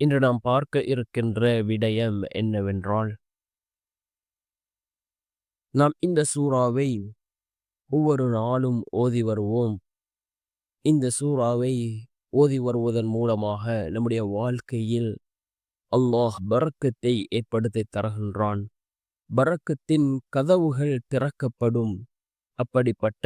இன்று நாம் பார்க்க இருக்கின்ற விடயம் என்னவென்றால் நாம் இந்த சூறாவை ஒவ்வொரு நாளும் ஓதி வருவோம். இந்த சூறாவை ஓதி வருவதன் மூலமாக நம்முடைய வாழ்க்கையில் அல்லாஹ் பறக்கத்தை ஏற்படுத்தி தருகின்றான். பறக்கத்தின் கதவுகள் திறக்கப்படும். அப்படிப்பட்ட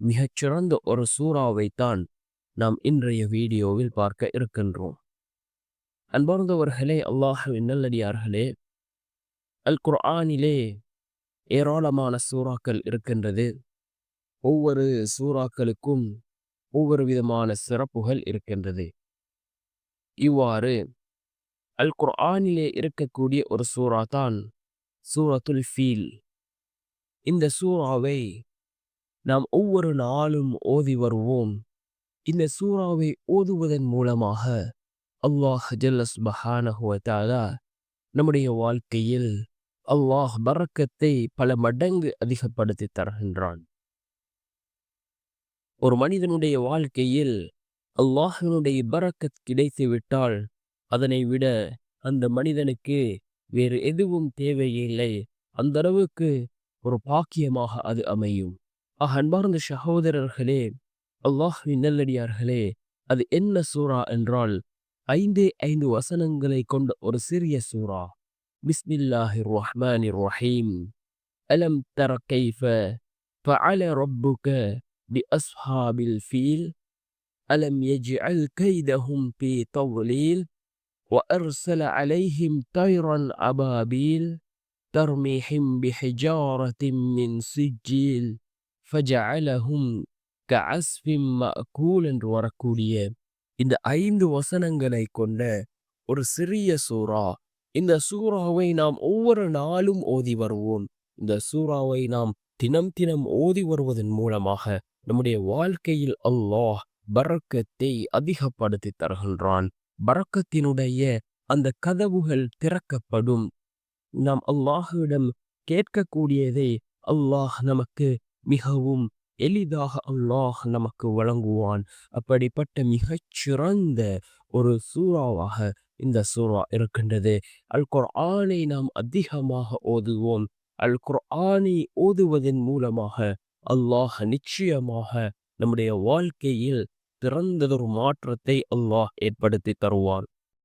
மிகச்சிறந்த ஒரு சூறாவைத்தான் நாம் இன்றைய வீடியோவில் பார்க்க இருக்கின்றோம். அன்பார்ந்தவர்களே அல்லாஹுவின் நல்லடியார்களே அல் குர்ஆனிலே ஏராளமான சூறாக்கள் இருக்கின்றது. ஒவ்வொரு சூறாக்களுக்கும் ஒவ்வொரு விதமான சிறப்புகள் இருக்கின்றது. இவ்வாறு அல் குர்ஆனிலே இருக்கக்கூடிய ஒரு சூறா தான் சூரத்துல் ஃபீல். இந்த சூறாவை நாம் ஒவ்வொரு நாளும் ஓதி வருவோம். இந்த சூறாவை ஓதுவதன் மூலமாக அல்லாஹ் ஜல்லஸ் பஹானஹுவத்தாலா நம்முடைய வாழ்க்கையில் அல்லாஹ் பறக்கத்தை பல மடங்கு அதிகப்படுத்தி தருகின்றான். ஒரு மனிதனுடைய வாழ்க்கையில் அல்லாஹனுடைய பறக்கத் கிடைத்து விட்டால் அதனை விட அந்த மனிதனுக்கு வேறு எதுவும் தேவையில்லை. அந்த அளவுக்கு ஒரு பாக்கியமாக அது அமையும். ஆக அன்பார்ந்த சகோதரர்களே அல்லாஹ் நல்லடியார்களே அது என்ன சூறா என்றால் ஐந்தே ஐந்து வசனங்களை கொண்ட ஒரு சிறிய சூறா பிஸ்மில்லாஹி ரஹ்மான் ரஹீம் அலம் தர கைஃப فعل ربك بأصحاب الفيل ألم يجعل كيدهم في تضليل وأرسل عليهم طيرا أبابيل ترميهم بحجارة من سجيل فجعلهم كعصف مأكول என்று வரக்கூடிய இந்த ஐந்து வசனங்களை கொண்ட ஒரு சிறிய சூறா. இந்த சூறாவை நாம் ஒவ்வொரு நாளும் ஓதி வருவோம். இந்த சூறாவை நாம் தினம் தினம் ஓதி வருவதன் மூலமாக நம்முடைய வாழ்க்கையில் அல்லாஹ் பறக்கத்தை அதிகப்படுத்தி தருகின்றான். பறக்கத்தினுடைய அந்த கதவுகள் திறக்கப்படும். நாம் அல்லாஹுவிடம் கேட்கக்கூடியதை அல்லாஹ் நமக்கு மிகவும் எளிதாக அல்லாஹ் நமக்கு வழங்குவான். அப்படிப்பட்ட மிகச்சிறந்த ஒரு சூறாவாக இந்த சூறா இருக்கின்றது. அல் குர்ஆனை நாம் அதிகமாக ஓதுவோம். அல் குர்ஆனை ஓதுவதன் மூலமாக அல்லாஹ் நிச்சயமாக நம்முடைய வாழ்க்கையில் திறந்ததொரு மாற்றத்தை அல்லாஹ் ஏற்படுத்தி தருவான்.